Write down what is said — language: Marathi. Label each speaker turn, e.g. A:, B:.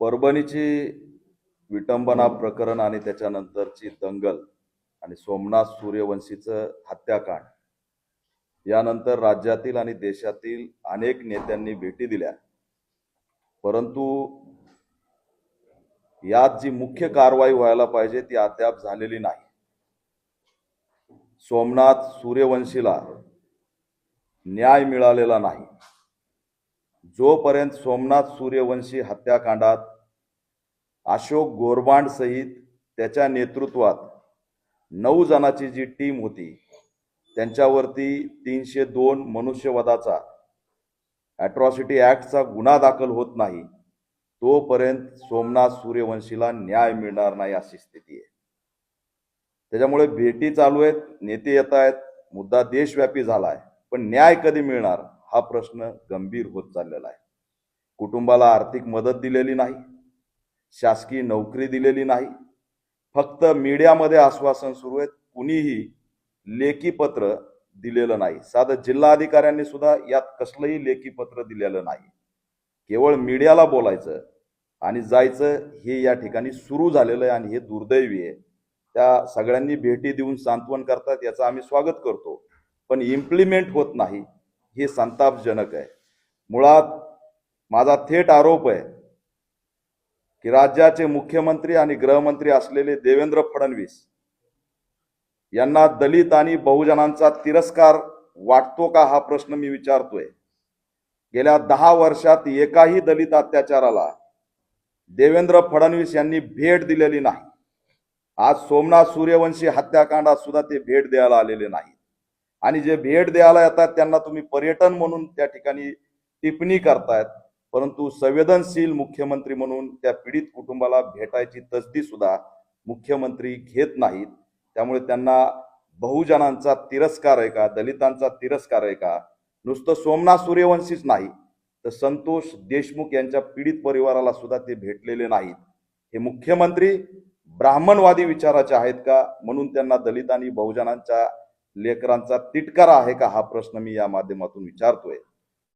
A: परभणीची विटंबना प्रकरण आणि त्याच्यानंतरची दंगल आणि सोमनाथ सूर्यवंशीचं हत्याकांड. यानंतर राज्यातील आणि देशातील अनेक नेत्यांनी भेटी दिल्या. परंतु यात जी मुख्य कारवाई व्हायला पाहिजे ती अद्याप झालेली नाही. सोमनाथ सूर्यवंशीला न्याय मिळालेला नाही. जोपर्यंत सोमनाथ सूर्यवंशी हत्याकांडात अशोक गोरबांड सहित त्याच्या नेतृत्वात नऊ जणाची जी टीम होती त्यांच्यावरती तीनशे दोन मनुष्यवधाचा ॲट्रॉसिटी ॲक्टचा गुन्हा दाखल होत नाही तोपर्यंत सोमनाथ सूर्यवंशीला न्याय मिळणार नाही अशी स्थिती आहे. त्याच्यामुळे भेटी चालू आहेत नेते येत आहेत मुद्दा देशव्यापी झाला आहे पण न्याय कधी मिळणार हा प्रश्न गंभीर होत चाललेला आहे. कुटुंबाला आर्थिक मदत दिलेली नाही. शासकीय नोकरी दिलेली नाही. फक्त मीडियामध्ये आश्वासन सुरू आहेत. कुणीही लेखी पत्र दिलेलं नाही. साधं जिल्हाधिकाऱ्यांनी सुद्धा यात कसलंही लेखी पत्र दिलेलं नाही. केवळ मीडियाला बोलायचं आणि जायचं हे या ठिकाणी सुरू झालेलं आहे आणि हे दुर्दैवी आहे. त्या सगळ्यांनी भेटी देऊन सांत्वन करतात याचं आम्ही स्वागत करतो. पण इम्प्लिमेंट होत नाही हे संतापजनक आहे. मुळात माझा थेट आरोप आहे की राज्याचे मुख्यमंत्री आणि गृहमंत्री असलेले देवेंद्र फडणवीस यांना दलित आणि बहुजनांचा तिरस्कार वाटतो का हा प्रश्न मी विचारतोय. गेल्या दहा वर्षात एकाही दलित अत्याचाराला देवेंद्र फडणवीस यांनी भेट दिलेली नाही. आज सोमनाथ सूर्यवंशी हत्याकांडात सुद्धा ते भेट द्यायला आलेले नाही आणि जे भेट द्यायला येतात त्यांना तुम्ही पर्यटन म्हणून त्या ठिकाणी टिप्पणी करतायत. परंतु संवेदनशील मुख्यमंत्री म्हणून त्या पीडित कुटुंबाला भेटायची तसदी सुद्धा मुख्यमंत्री घेत नाहीत. त्यामुळे त्यांना बहुजनांचा तिरस्कार आहे का दलितांचा तिरस्कार आहे का? नुसतं सोमनाथ सूर्यवंशीच नाही तर संतोष देशमुख यांच्या पीडित परिवाराला सुद्धा ते भेटलेले नाहीत. हे मुख्यमंत्री ब्राह्मणवादी विचाराचे आहेत का? म्हणून त्यांना दलित आणि बहुजनांच्या लेकरांचा तिटकारा आहे का? हा प्रश्न मी या माध्यमातून विचारतोय.